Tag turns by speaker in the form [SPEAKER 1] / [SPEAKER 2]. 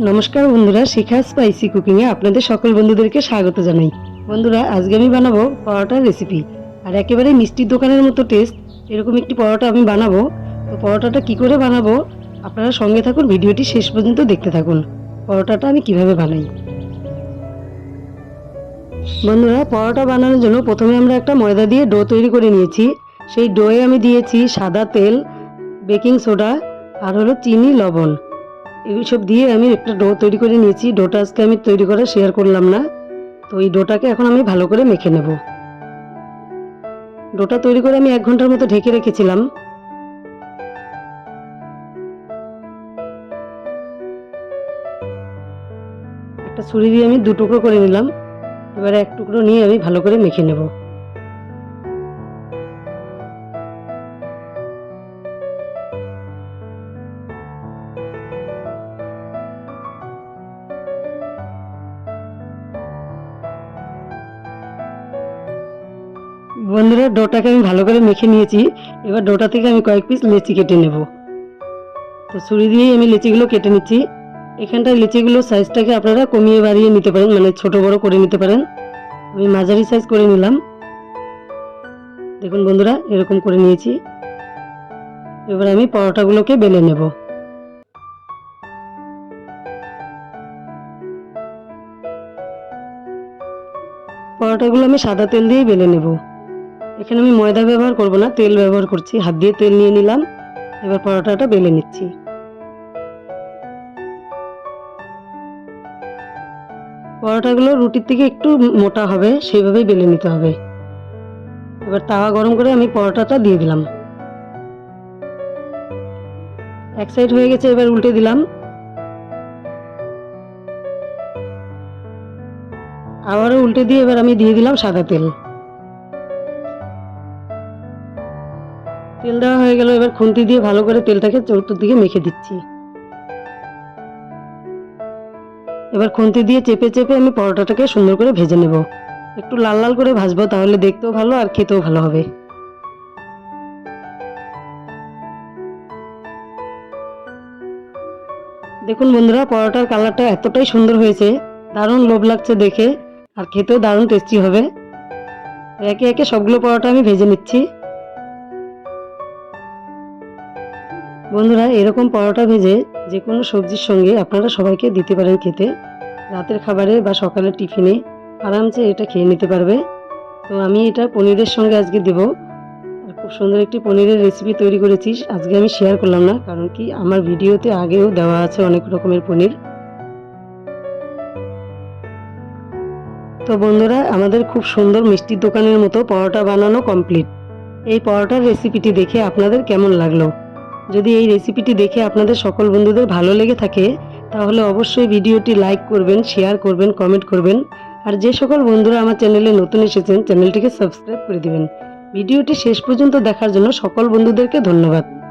[SPEAKER 1] নমস্কার বন্ধুরা, শিখা স্পাইসি কুকিংয়ে আপনাদের সকল বন্ধুদেরকে স্বাগত জানাই। বন্ধুরা, আজকে আমি বানাবো পরোটার রেসিপি আর একেবারে মিষ্টির দোকানের মতো টেস্ট এরকম একটি পরোটা আমি বানাবো। তো পরোটাটা কি করে বানাবো, আপনারা সঙ্গে থাকুন, ভিডিওটি শেষ পর্যন্ত দেখতে থাকুন। পরোটাটা আমি কীভাবে বানাই? বন্ধুরা, পরোটা বানানোর জন্য প্রথমে আমরা একটা ময়দা দিয়ে ডো তৈরি করে নিয়েছি। সেই ডোয়ে আমি দিয়েছি সাদা তেল, বেকিং সোডা, আর হলো চিনি, লবণ। এইসব দিয়ে আমি একটা ডো তৈরি করে নিয়েছি। ডোটা আজকে আমি তৈরি করে শেয়ার করলাম না। তো এই ডোটাকে এখন আমি ভালো করে মেখে নেব। ডোটা তৈরি করে আমি এক ঘণ্টার মতো ঢেকে রেখেছিলাম। একটা ছুরি দিয়ে আমি দু টুকরো করে নিলাম। এবারে এক টুকরো নিয়ে আমি ভালো করে মেখে নেব। বন্ধুরা, ডোটাকে আমি ভালো করে মেখে নিয়েছি। এবার ডোটা থেকে আমি কয়েক পিস লেচি কেটে নেব। তো ছুরি দিয়েই আমি লিচিগুলো কেটে নিচ্ছি। এখানটায় লিচিগুলোর সাইজটাকে আপনারা কমিয়ে বাড়িয়ে নিতে পারেন মানে ছোট বড় করে নিতে পারেন। আমি মাঝারি সাইজ করে নিলাম। দেখুন বন্ধুরা, এরকম করে নিয়েছি। এবার আমি পরোটাগুলোকে বেলে নেব। পরোটাগুলো আমি সাদা তেল দিয়েই বেলে নেব। এখানে আমি ময়দা ব্যবহার করব না, তেল ব্যবহার করছি। হাত দিয়ে তেল নিয়ে নিলাম। এবার পরোটাটা বেলে নিচ্ছি। পরোটাগুলো রুটির থেকে একটু মোটা হবে, সেইভাবেই বেলে নিতে হবে। এবার তাওয়া গরম করে আমি পরোটাটা দিয়ে দিলাম। এক সাইড হয়ে গেছে, এবার উল্টে দিলাম। আবারও উল্টে দিয়ে এবার আমি দিয়ে দিলাম সাদা তেল। তেল দেওয়া হয়ে গেল, এবার খুন্তি দিয়ে ভালো করে তেলটাকে চতুর্দিকে মেখে দিচ্ছি। এবার খুন্তি দিয়ে চেপে চেপে আমি পরোটাটাকে সুন্দর করে ভেজে নেব। একটু লাল লাল করে ভাজবো, তাহলে দেখতেও ভালো আর খেতেও ভালো হবে। দেখুন বন্ধুরা, পরোটার কালারটা এতটাই সুন্দর হয়েছে, দারুণ লোভ লাগছে দেখে, আর খেতেও দারুণ টেস্টি হবে। একে একে সবগুলো পরোটা আমি ভেজে নিচ্ছি। বন্ধুরা, এরকম পরোটা ভেজে যে কোনো সবজির সঙ্গে আপনারা সবাইকে দিতে পারেন খেতে। রাতের খাবারে বা সকালের টিফিনে আরামসে এটা খেয়ে নিতে পারবে। তো আমি এটা পনিরের সঙ্গে আজকে দেব। আর খুব সুন্দর একটি পনিরের রেসিপি তৈরি করেছি আজকে আমি শেয়ার করলাম না, কারণ কি আমার ভিডিওতে আগেও দেওয়া আছে অনেক রকমের পনির। তো বন্ধুরা, আমাদের খুব সুন্দর মিষ্টির দোকানের মতো পরোটা বানানো কমপ্লিট এই পরোটার রেসিপিটি দেখে আপনাদের কেমন লাগল? যদি এই রেসিপিটি দেখে আপনাদের সকল বন্ধুদের ভালো লেগে থাকে, তাহলে অবশ্যই ভিডিওটি লাইক করবেন শেয়ার করবেন কমেন্ট করবেন। আর যে সকল বন্ধুরা আমার চ্যানেলে নতুন এসেছেন চ্যানেলটিকে সাবস্ক্রাইব করে দেবেন। ভিডিওটি শেষ পর্যন্ত দেখার জন্য সকল বন্ধুদেরকে ধন্যবাদ।